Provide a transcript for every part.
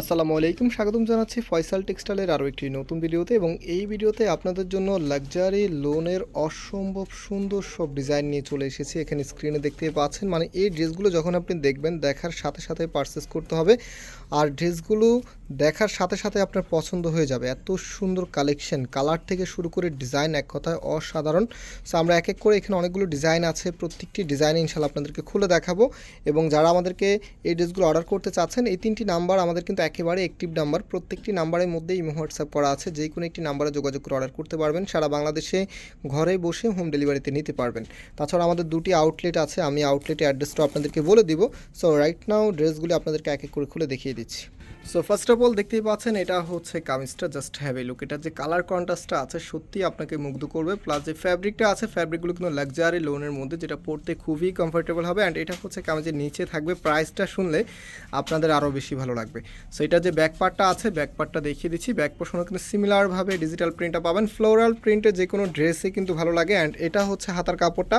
আসসালামু আলাইকুম, স্বাগতম জানাচ্ছি ফয়সাল টেক্সটাইলের আরও একটি নতুন ভিডিওতে এবং এই ভিডিওতে আপনাদের জন্য লাক্সারি লোনের অসম্ভব সুন্দর সব ডিজাইন নিয়ে চলে এসেছি। এখানে স্ক্রিনে দেখতে পাচ্ছেন মানে এই ড্রেসগুলো যখন আপনি দেখবেন, দেখার সাথে সাথে পারচেস করতে হবে। আর ড্রেসগুলো দেখার সাথে সাথে আপনার পছন্দ হয়ে যাবে। এত সুন্দর কালেকশন কালার থেকে শুরু করে ডিজাইন এক কথায় অসাধারণ। সো আমরা এক এক করে এখানে অনেকগুলো ডিজাইন আছে, প্রত্যেকটি ডিজাইন ইনশাল্লাহ আপনাদেরকে খুলে দেখাবো। এবং যারা আমাদেরকে এই ড্রেসগুলো অর্ডার করতে চাচ্ছেন, এই তিনটি নাম্বার আমাদের কিন্তু একেবারে অ্যাক্টিভ নাম্বার প্রত্যেকটি নাম্বারের মধ্যেই ইমো হোয়াটসঅ্যাপ করা আছে, যে কোনো একটি নাম্বারে যোগাযোগ করে অর্ডার করতে পারবেন। সারা বাংলাদেশে ঘরে বসে হোম ডেলিভারিতে নিতে পারবেন। তাছাড়া আমাদের দুটি আউটলেট আছে, আমি আউটলেটের অ্যাড্রেসটা আপনাদেরকে বলে দিব। সো রাইট নাও ড্রেসগুলি আপনাদেরকে এক এক করে খুলে দেখিয়ে দিচ্ছি। সো ফার্স্ট অফ অল দেখতেই পাচ্ছেন, এটা হচ্ছে কামিজটা জাস্ট হ্যাভ লুক এটা যে কালার কন্ট্রাস্টটা আছে সত্যি আপনাকে মুগ্ধ করবে। প্লাস যে ফ্যাব্রিকটা আছে ফ্যাব্রিকগুলো কিন্তু লাক্সারি লোনের মধ্যে, যেটা পড়তে খুবই কমফোর্টেবল হবে। অ্যান্ড এটা হচ্ছে কামিজের নিচে থাকবে। প্রাইসটা শুনলে আপনাদের আরও বেশি ভালো লাগবে। সো এটা যে ব্যাক পার্টটা আছে ব্যাক পার্টটা দেখিয়ে দিচ্ছি। ব্যাক পোর্শনও কিন্তু সিমিলারভাবে ডিজিটাল প্রিন্টটা পাবেন। ফ্লোরাল প্রিন্টে যে কোনো ড্রেসে কিন্তু ভালো লাগে। অ্যান্ড এটা হচ্ছে হাতার কাপড়টা।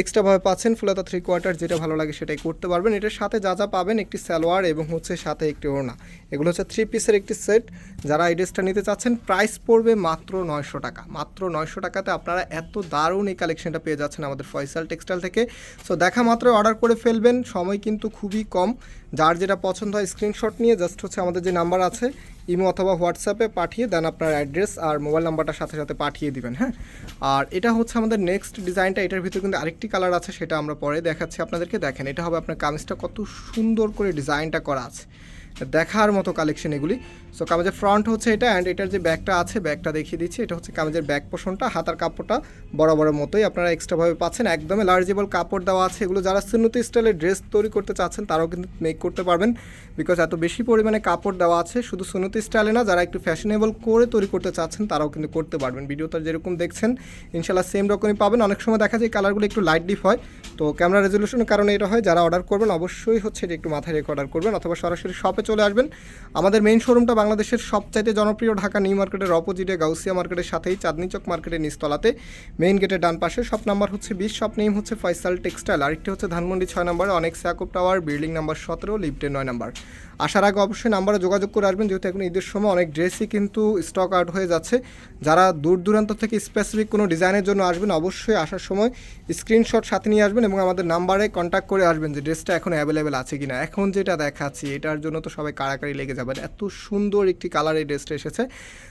এক্সট্রাভাবে পাচ্ছেন ফুলাতা থ্রি কোয়ার্টার যেটা ভালো লাগে সেটাই করতে পারবেন। এটার সাথে যা যা পাবেন, একটি সালোয়ার এবং হচ্ছে সাথে একটি ওড়না। এগুলো হচ্ছে থ্রি পিসের একটি সেট যারা এই ড্রেসটা নিতে চাচ্ছেন প্রাইস পড়বে মাত্র নয়শো টাকা। মাত্র নয়শো টাকাতে আপনারা এত দারুণ এই কালেকশনটা পেয়ে যাচ্ছেন আমাদের ফয়সাল টেক্সটাইল থেকে। সো দেখা মাত্র অর্ডার করে ফেলবেন, সময় কিন্তু খুবই কম। যার যেটা পছন্দ হয় স্ক্রিনশট নিয়ে জাস্ট হচ্ছে আমাদের যে নাম্বার আছে, ইমো অথবা হোয়াটসঅ্যাপে পাঠিয়ে দেন আপনার অ্যাড্রেস আর মোবাইল নাম্বারটার সাথে সাথে পাঠিয়ে দিবেন হ্যাঁ? আর এটা হচ্ছে আমাদের নেক্সট ডিজাইনটা এটার ভিতরে কিন্তু আরেকটি কালার আছে, সেটা আমরা পরে দেখাচ্ছি আপনাদেরকে। দেখেন, এটা হবে আপনার কামিজটা কত সুন্দর করে ডিজাইনটা করা আছে। দেখার মতো কালেকশন এগুলি। সো কামিজের ফ্রন্ট হচ্ছে এটা অ্যান্ড এটার যে ব্যাগটা আছে, ব্যাগটা দেখিয়ে দিচ্ছি। এটা হচ্ছে কামিজের ব্যাক পোষণটা হাতার কাপড়টা বড় মতোই আপনারা এক্সট্রাভাবে পাচ্ছেন। একদমই লার্জেবল কাপড় দেওয়া আছে এগুলো। যারা সুন্নতি স্টাইলের ড্রেস তৈরি করতে চাচ্ছেন, তারাও কিন্তু মেক করতে পারবেন। বিকজ এত বেশি পরিমাণে কাপড় দেওয়া আছে, শুধু সুন্নতি স্টাইলে না, যারা একটু ফ্যাশনেবল করে তৈরি করতে চাচ্ছেন, তারাও কিন্তু করতে পারবেন। ভিডিওটা যেরকম দেখছেন ইনশাল্লাহ সেম রকমই পাবেন। অনেক সময় দেখা যায় কালারগুলো একটু লাইট ডিপ হয়। তো ক্যামেরা রেজলিউশনের কারণে এটা হয়। যারা অর্ডার করবেন, অবশ্যই হচ্ছে এটা একটু মাথায় রেখে অর্ডার করবেন। অথবা সরাসরি শপে চলে আসবেন। আমাদের মেইন শোরুমটা বাংলাদেশের সবচাইতে জনপ্রিয় ঢাকা নিউ মার্কেটের অপোজিটে গাউসিয়া মার্কেটের সাথেই চাঁদনি চক মার্কেটের নিস্তলাতে মেইন গেটের ডান পাশে শপ নাম্বার হচ্ছে বিশ শপ নেম হচ্ছে ফয়সাল টেক্সটাইল আরেকটি হচ্ছে ধানমন্ডি ছয় নম্বর অনেক স্যাকোপ টাওয়ার বিল্ডিং নাম্বার সতেরো লিফটের নয় নাম্বার আসার আগে অবশ্যই নাম্বারে যোগাযোগ করে আসবেন, যেহেতু এখন ঈদের সময় অনেক ড্রেসই কিন্তু স্টক আউট হয়ে যাচ্ছে। যারা দূর দূরান্ত থেকে স্পেসিফিক কোনো ডিজাইনের জন্য আসবেন, অবশ্যই আসার সময় স্ক্রিনশট সাথে নিয়ে আসবেন এবং আমাদের নাম্বারে কন্ট্যাক্ট করে আসবেন যে ড্রেসটা এখন অ্যাভেলেবেল আছে কিনা। এখন যেটা দেখাচ্ছি, এটার জন্য তো সবাই কাড়াকাড়ি লেগে যাবেন। এত সুন্দর একটি কালার এই ড্রেসটা এসেছে।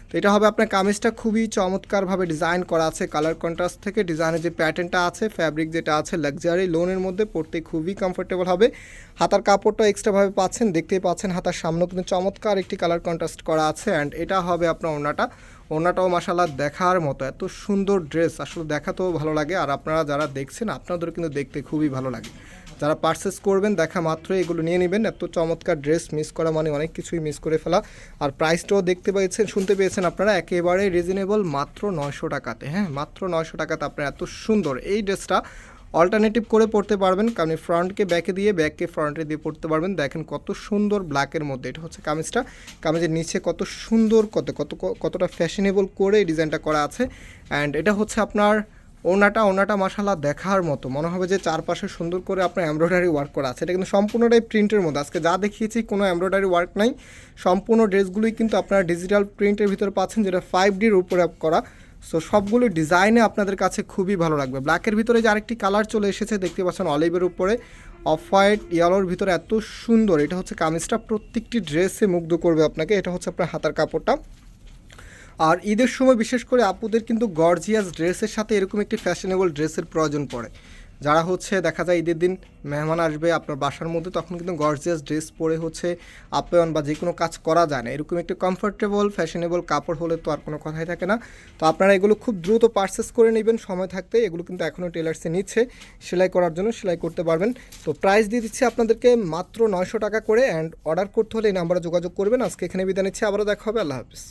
তো এটা হবে আপনার কামিজটা খুবই চমৎকারভাবে ডিজাইন করা আছে। কালার কন্ট্রাস্ট থেকে ডিজাইনের যে প্যাটার্নটা আছে ফ্যাব্রিক যেটা আছে লাক্সারি লোনের মধ্যে পড়তে খুবই কমফোর্টেবল হবে। হাতার কাপড়টা এক্সট্রাভাবে পাচ্ছেন, দেখতেই পাচ্ছেন হাতার সামনেও কিন্তু চমৎকার একটি কালার কন্ট্রাস্ট করা আছে অ্যান্ড এটা হবে আপনার ওনাটা ওনাটাও মাসাল্লাহ দেখার মতো। এত সুন্দর ড্রেস আসলে দেখাতেও ভালো লাগে। আর আপনারা যারা দেখছেন, আপনাদেরও কিন্তু দেখতে খুবই ভালো লাগে। যারা পারচেস করবেন, দেখা মাত্রই এগুলো নিয়ে নেবেন। এত চমৎকার ড্রেস মিস করা মানে অনেক কিছুই মিস করে ফেলা। আর প্রাইসটাও দেখতে পেয়েছেন, শুনতে পেয়েছেন আপনারা, একেবারে রিজনেবল মাত্র নয়শো টাকাতে। হ্যাঁ মাত্র নয়শো টাকাতে আপনার এত সুন্দর। এই ড্রেসটা অল্টারনেটিভ করে পড়তে পারবেন, কারণ ফ্রন্টকে ব্যাকে দিয়ে ব্যাককে ফ্রন্টে দিয়ে পড়তে পারবেন। দেখেন কত সুন্দর ব্ল্যাকের মধ্যে, এটা হচ্ছে কামিজটা। কামিজের নিচে কত সুন্দর, কত কত কতটা ফ্যাশনেবল করে এই ডিজাইনটা করা আছে। অ্যান্ড এটা হচ্ছে আপনার ওনাটা ওনাটা মাসাল্লাহ দেখার মতো। মনে হবে যে চারপাশে সুন্দর করে আপনার এমব্রয়ডারি ওয়ার্ক করা আছে। এটা কিন্তু সম্পূর্ণটাই প্রিন্টের মধ্যে। আজকে যা দেখিয়েছি, কোনো এমব্রয়ডারি ওয়ার্ক নাই। সম্পূর্ণ ড্রেসগুলোই কিন্তু আপনারা ডিজিটাল প্রিন্টের ভিতরে পাচ্ছেন, যেটা ফাইভ ডির উপরে করা। সো সবগুলো ডিজাইনে আপনাদের কাছে খুবই ভালো লাগবে। ব্ল্যাকের ভিতরে যে আরেকটি কালার চলে এসেছে, দেখতে পাচ্ছেন অলিভের উপরে। অফ হোয়াইট ইয়েলোর ভিতরে এত সুন্দর। এটা হচ্ছে কামিজটা প্রত্যেকটি ড্রেসে মুগ্ধ করবে আপনাকে। এটা হচ্ছে আপনার হাতার কাপড়টা। আর ঈদের সময় বিশেষ করে আপুদের কিন্তু গর্জিয়াস ড্রেসের সাথে এরকম একটি ফ্যাশনেবল ড্রেসের প্রয়োজন পড়ে। যারা হচ্ছে, দেখা যায় ঈদের দিন মেহমান আসবে আপনার বাসার মধ্যে, তখন কিন্তু গর্জিয়াস ড্রেস পরে হচ্ছে আপ্যায়ন বা যে কোনো কাজ করা যায় না। এরকম একটি কমফোর্টেবল ফ্যাশনেবল কাপড় হলে তো আর কোনো কথাই থাকে না। তো আপনারা এগুলো খুব দ্রুত পারচেস করে নেবেন, সময় থাকতে। এগুলো কিন্তু এখনও টেলার্সে নিচ্ছে। সেলাই করার জন্য সেলাই করতে পারবেন। তো প্রাইস দিয়ে দিচ্ছি আপনাদেরকে মাত্র নয়শো টাকা করে অ্যান্ড অর্ডার করতে হলে এই নাম্বারে যোগাযোগ করবেন। আজকে এখানে বিদায় নিচ্ছি। আবারও দেখা হবে। আল্লাহ হাফিজ।